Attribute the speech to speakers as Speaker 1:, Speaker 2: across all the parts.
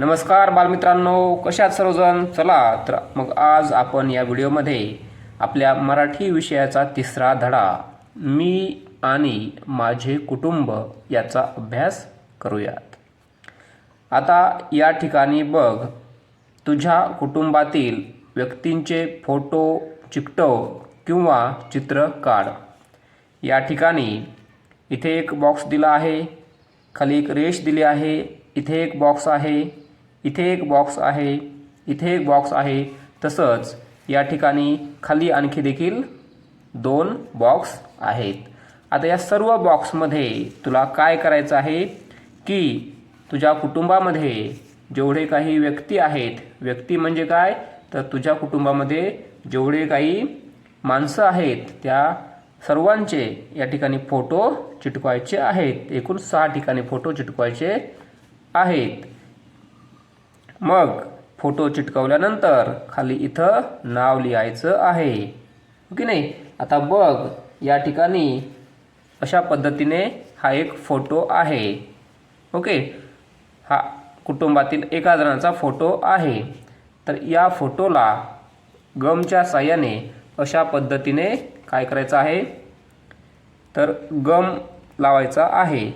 Speaker 1: नमस्कार बालमित्रांनो कशात सर्वजण? चला तर मग आज आपण या व्हिडिओमध्ये आपल्या मराठी विषयाचा तिसरा धडा मी आणि माझे कुटुंब याचा अभ्यास करूयात. आता या ठिकाणी बघ तुझ्या कुटुंबातील व्यक्तींचे फोटो चिकटव किंवा चित्र काढ. या ठिकाणी इथे एक बॉक्स दिला आहे खाली एक रेष दिली आहे इथे एक बॉक्स आहे. इथे एक बॉक्स आहे इथे एक बॉक्स आहे. तसंच या ठिकाणी खाली आणखी देखील दोन बॉक्स आहेत. आता या सर्व बॉक्समध्ये तुला काय करायचं आहे? की तुझ्या कुटुंबामध्ये जेवढे काही व्यक्ती आहेत व्यक्ती म्हणजे काय? तर तुझ्या कुटुंबामध्ये जेवढे काही माणसं आहेत त्या सर्वांचे या ठिकाणी फोटो चिटकवायचे आहेत. एकूण सहा ठिकाणी फोटो चिटकवायचे आहेत. मग फोटो चिटकवल्यानंतर खाली इथं नाव लिहायचं आहे. हो की नाही? आता बघ या ठिकाणी अशा पद्धतीने हा एक फोटो आहे. ओके? हा कुटुंबातील एका जणांचा फोटो आहे. तर या फोटोला गमच्या साह्याने अशा पद्धतीने काय करायचं आहे? तर गम लावायचा आहे.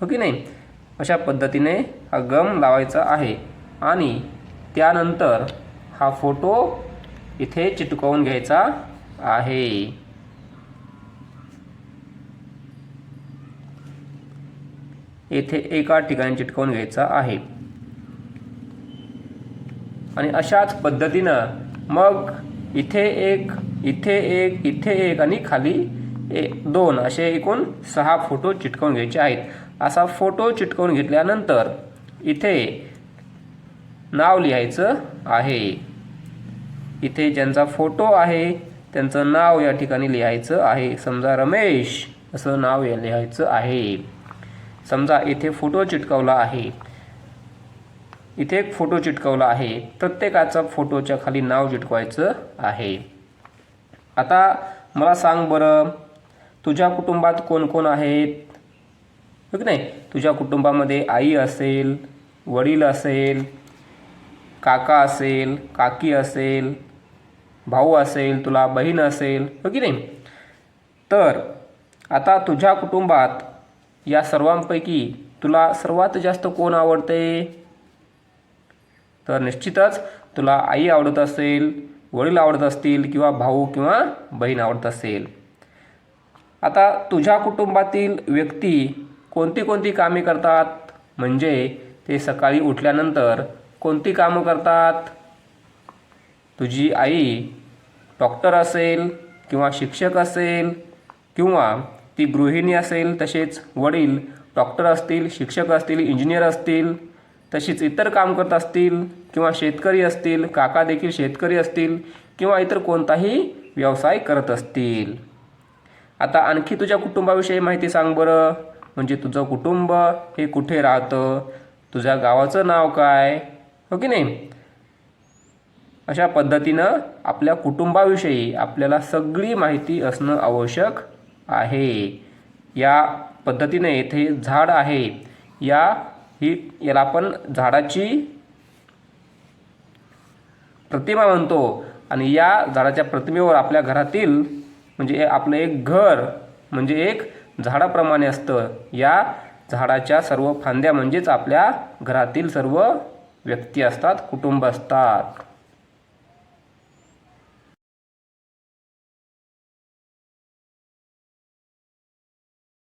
Speaker 1: हो की नाही? अशा पद्धतीने हा गम लावायचा आहे. आणि त्यानंतर हा फोटो इथे चिटकवून घ्यायचा आहे. येथे एका ठिकाणी चिटकवून घ्यायचा आहे. आणि अशाच पद्धतीनं मग इथे एक इथे एक इथे एक आणि खाली एक दोन असे एकूण सहा फोटो चिटकवून घ्यायचे आहेत. असा फोटो चिटकवून घेतल्यानंतर इथे नाव लिहायचं आहे. इथे ज्यांचा फोटो आहे त्यांचं नाव या ठिकाणी लिहायचं आहे. समजा रमेश असं नाव या लिहायचं आहे. समजा इथे फोटो चिटकवला आहे. इथे एक फोटो चिटकवला आहे. प्रत्येकाचा फोटोच्या खाली नाव चिटकवायचं आहे. आता मला सांग बरं तुझ्या कुटुंबात कोण कोण आहेत? हो की नाही? तुझ्या कुटुंबामध्ये आई असेल वडील असेल काका असेल काकी असेल भाऊ असेल तुला बहीण असेल हो की नाही? तर आता तुझ्या कुटुंबात या सर्वांपैकी तुला सर्वात जास्त कोण आवडते? तर निश्चितच तुला आई आवडत असेल वडील आवडत असतील किंवा भाऊ किंवा बहीण आवडत असेल. आता तुझ्या कुटुंबातील व्यक्ती कोणती कोणती कामे करतात? म्हणजे ते सकाळी उठल्यानंतर कोणती कामं करतात? तुझी आई डॉक्टर असेल किंवा शिक्षक असेल किंवा ती गृहिणी असेल तसेच वडील डॉक्टर असतील शिक्षक असतील इंजिनियर असतील तशीच इतर काम करत असतील किंवा शेतकरी असतील काका देखील शेतकरी असतील किंवा इतर कोणताही व्यवसाय करत असतील. आता आणखी तुझ्या कुटुंबाविषयी माहिती सांग बरं. म्हणजे तुझं कुटुंब हे कुठे राहतं? तुझ्या गावाचं नाव काय? हो की नाही? अशा पद्धतीनं आपल्या कुटुंबाविषयी आपल्याला सगळी माहिती असणं आवश्यक आहे. या पद्धतीने येथे झाड आहे. या ही याला आपण झाडाची प्रतिमा म्हणतो. आणि या झाडाच्या प्रतिमेवर आपल्या घरातील म्हणजे आपलं एक घर म्हणजे एक झाडाप्रमाणे असतं. या झाडाच्या सर्व फांद्या म्हणजेच आपल्या घरातील सर्व व्यक्ती असतात कुटुंब असतात.